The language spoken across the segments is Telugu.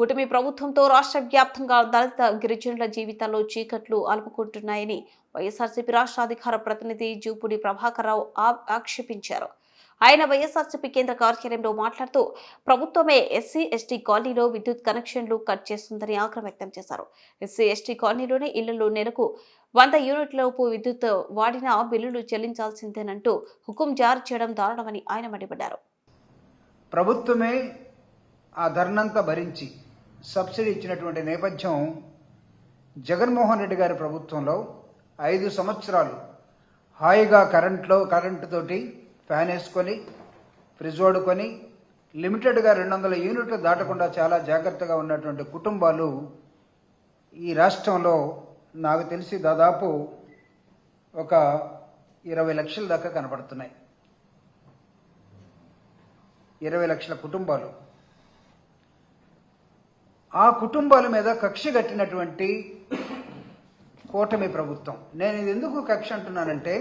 కూటమి ప్రభుత్వంతో రాష్ట్ర వ్యాప్తంగా దళిత గిరిజనుల జీవితాల్లో చీకట్లు అలుపుకుంటున్నాయని వైఎస్ఆర్సీపీ రాష్ట్ర అధికార ప్రతినిధి జూపుడి ప్రభాకర్రావు ఆక్షేపించారు. ఆయన వైఎస్ఆర్సీపీ కేంద్ర కార్యాలయంలో మాట్లాడుతూ ప్రభుత్వమే ఎస్సీ ఎస్టీ కాలనీలో విద్యుత్ కనెక్షన్లు కట్ చేస్తుందని ఆగ్రహం వ్యక్తం చేశారు. ఎస్సీ ఎస్టీ కాలనీలోని ఇళ్ళలో నెలకు వంద యూనిట్లలోపు విద్యుత్ వాడినా బిల్లులు చెల్లించాల్సిందేనంటూ హుకుం జారీ చేయడం దారుణమని ఆయన మండిపడ్డారు. ప్రభుత్వమే ఆ ధర్నంతా భరించి సబ్సిడీ ఇచ్చినటువంటి నేపథ్యం జగన్మోహన్ రెడ్డి గారి ప్రభుత్వంలో ఐదు సంవత్సరాలు హాయిగా కరెంట్లో కరెంటుతోటి ఫ్యాన్ వేసుకొని ఫ్రిడ్జ్ వాడుకొని లిమిటెడ్గా రెండు వందల యూనిట్లు దాటకుండా చాలా జాగ్రత్తగా ఉన్నటువంటి కుటుంబాలు ఈ రాష్ట్రంలో నాకు తెలిసి దాదాపు ఒక ఇరవై లక్షల దాకా కనపడుతున్నాయి. ఇరవై లక్షల కుటుంబాలు. ఆ కుటుంబాల మీద కక్ష కట్టినటువంటి కూటమి ప్రభుత్వం. నేను ఇది ఎందుకు కక్ష అంటున్నానంటే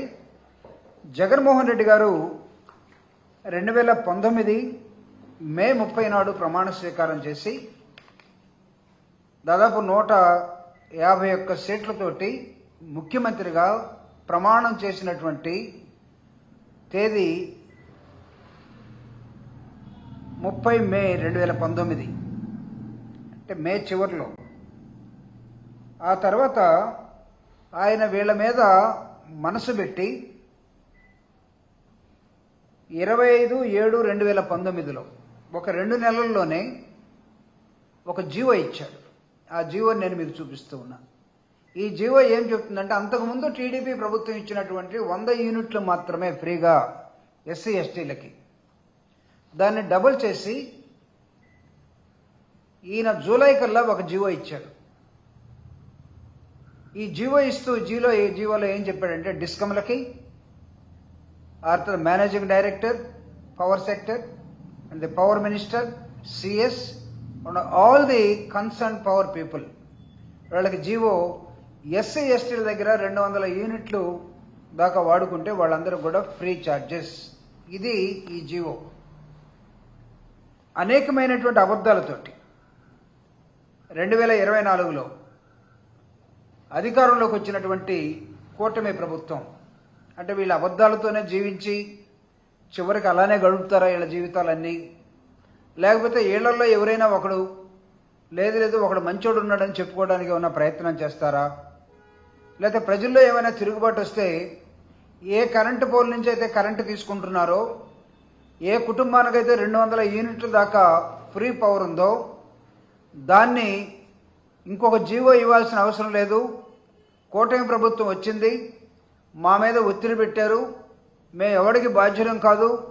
జగన్మోహన్ రెడ్డి గారు రెండు వేల పంతొమ్మిది మే ముప్పై నాడు ప్రమాణ స్వీకారం చేసి దాదాపు నూట యాభై ఒక్క సీట్లతోటి ముఖ్యమంత్రిగా ప్రమాణం చేసినటువంటి తేదీ ముప్పై మే రెండు వేల పంతొమ్మిది. అంటే మే చివరిలో. ఆ తర్వాత ఆయన వీళ్ళ మీద మనసు పెట్టి ఇరవై ఐదు ఏడు రెండు వేల పంతొమ్మిదిలో ఒక రెండు నెలల్లోనే ఒక జీవో ఇచ్చాడు. ఆ జీవో నేను మీకు చూపిస్తూ ఉన్నా. ఈ జీవో ఏం చెప్తుందంటే అంతకుముందు టీడీపీ ప్రభుత్వం ఇచ్చినటువంటి వంద యూనిట్లు మాత్రమే ఫ్రీగా ఎస్సీ ఎస్టీలకి. దాన్ని డబుల్ చేసి ఈయన జూలై కల్లా ఒక జీవో ఇచ్చాడు. ఈ జీవో ఇస్తూ జీలో ఈ జీవోలో ఏం చెప్పాడంటే డిస్కమ్లకి Arthur managing director power sector and the power minister CS and all the concern power people. వాళ్ళకి జీవో ఎస్సీ ఎస్టీల దగ్గర రెండు వందల యూనిట్లు దాకా వాడుకుంటే వాళ్ళందరూ కూడా ఫ్రీ చార్జెస్. ఇది ఈ జీవో. అనేకమైనటువంటి అబద్ధాలతోటి. రెండు వేల ఇరవై నాలుగులో అధికారంలోకి వచ్చినటువంటి కూటమి ప్రభుత్వం అంటే వీళ్ళ అబద్ధాలతోనే జీవించి చివరికి అలానే గడుపుతారా వీళ్ళ జీవితాలన్నీ? లేకపోతే ఏళ్ళలో ఎవరైనా ఒకడు లేదు లేదు ఒకడు మంచోడు ఉన్నాడని చెప్పుకోవడానికి ఏమైనా ప్రయత్నం చేస్తారా? లేకపోతే ప్రజల్లో ఏమైనా తిరుగుబాటు వస్తే ఏ కరెంటు పోల్ నుంచి అయితే కరెంటు తీసుకుంటున్నారో ఏ కుటుంబానికైతే రెండు వందల యూనిట్ల దాకా ఫ్రీ పవర్ ఉందో దాన్ని ఇంకొక జీవో ఇవ్వాల్సిన అవసరం లేదు. కూటమి ప్రభుత్వం వచ్చింది. మా మీద ఒత్తిడి పెట్టారు. మేము ఎవరికి బాధ్యులం కాదు.